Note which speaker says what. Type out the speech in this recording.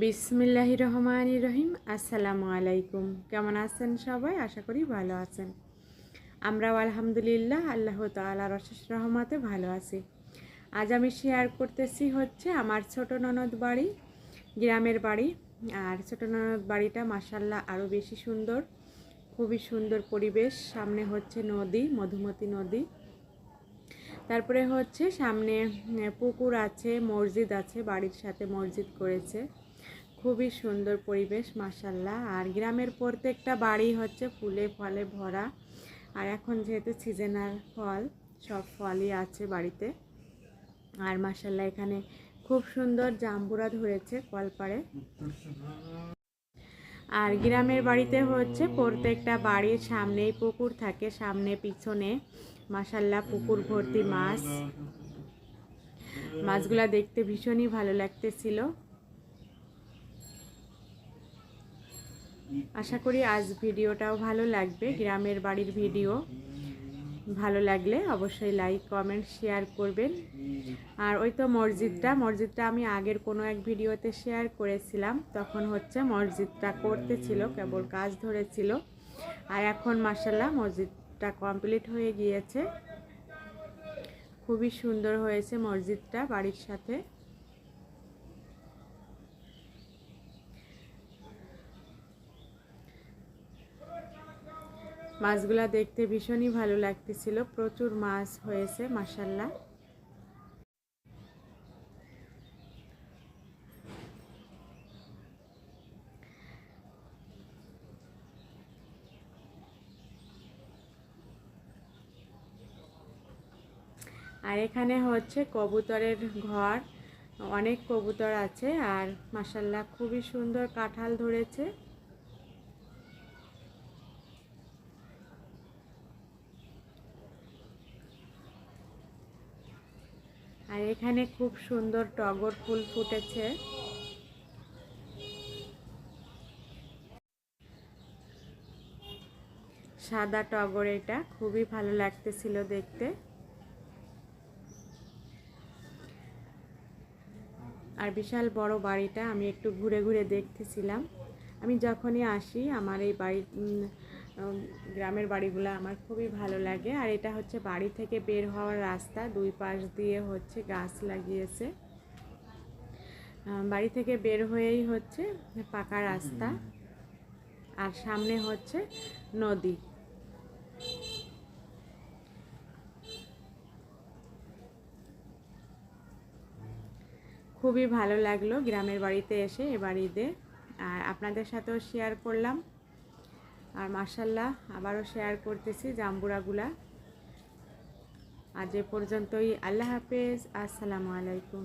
Speaker 1: বিসমিল্লাহ রহমান রহিম। আসসালামু আলাইকুম। কেমন আছেন সবাই? আশা করি ভালো আছেন। আমরাও আলহামদুলিল্লাহ, আল্লাহ তালার অশেষ রহমতে ভালো আছি। আজ আমি শেয়ার করতেছি হচ্ছে আমার ছোট ননদ বাড়ি, গ্রামের বাড়ি। আর ছোট ননদ বাড়িটা মাসাল্লাহ আরও বেশি সুন্দর, খুবই সুন্দর পরিবেশ। সামনে হচ্ছে নদী, মধুমতি নদী। তারপরে হচ্ছে সামনে পুকুর আছে, মসজিদ আছে, বাড়ির সাথে মসজিদ করেছে। খুবই সুন্দর পরিবেশ মাসাল্লাহ আর গ্রামের প্রত্যেকটা বাড়ি হচ্ছে ফুলে ফলে ভরা। আর এখন যেহেতু সিজনাল ফল, সব ফলই আছে বাড়িতে। আর মাসাল্লাহ এখানে খুব সুন্দর জাম্বুরা ধরেছে কলপাড়ে। আর গ্রামের বাড়িতে হচ্ছে প্রত্যেকটা বাড়ির সামনেই পুকুর থাকে, সামনে পিছনে। মাসাল্লাহ পুকুর ভর্তি মাছ। মাছগুলা দেখতে ভীষণই ভালো লাগতেছিল। আশা করি আজ ভিডিওটাও ভালো লাগবে, গ্রামের বাড়ির ভিডিও। ভালো লাগলে অবশ্যই লাইক কমেন্ট শেয়ার করবেন। আর ওই তো মসজিদটা মসজিদটা আমি আগের কোনো এক ভিডিওতে শেয়ার করেছিলাম, তখন হচ্ছে মসজিদটা করতেছিল, কেবল কাজ ধরেছিল। আর এখন মাসাল্লাহ মসজিদটা কমপ্লিট হয়ে গিয়েছে। খুবই সুন্দর হয়েছে মসজিদটা বাড়ির সাথে। মাছগুলা দেখতে ভীষণই ভালো লাগতেছিল। প্রচুর মাছ হয়েছে মাসাল্লাহ আর এখানে হচ্ছে কবুতরের ঘর। অনেক কবুতর আছে আর মাসাল্লাহ খুবই সুন্দর কাঁঠাল ধরেছে। আর এখানে খুব সুন্দর টগর ফুল ফুটেছে। সাদা টগর এটা, খুবই ভালো লাগতেছিল দেখতে। আর বিশাল বড় বাড়িটা আমি একটু ঘুরে ঘুরে দেখতেছিলাম। আমি যখনই আসি, আমার এই বাড়ি গ্রামের বাড়িগুলো আমার খুবই ভালো লাগে। আর এটা হচ্ছে বাড়ি থেকে বের হওয়ার রাস্তা। দুই পাশ দিয়ে হচ্ছে গাছ লাগিয়েছে। বাড়ি থেকে বের হয়েই হচ্ছে পাকা রাস্তা। আর সামনে হচ্ছে নদী। খুবই ভালো লাগল গ্রামের বাড়িতে এসে এ বাড়িতে। আর আপনাদের সাথেও শেয়ার করলাম। আর মার্শাল্লাহ আবারও শেয়ার করতেছি জাম্বুরাগুলা। আজ এ পর্যন্তই আল্লাহ হাফেজ আসসালামু আলাইকুম।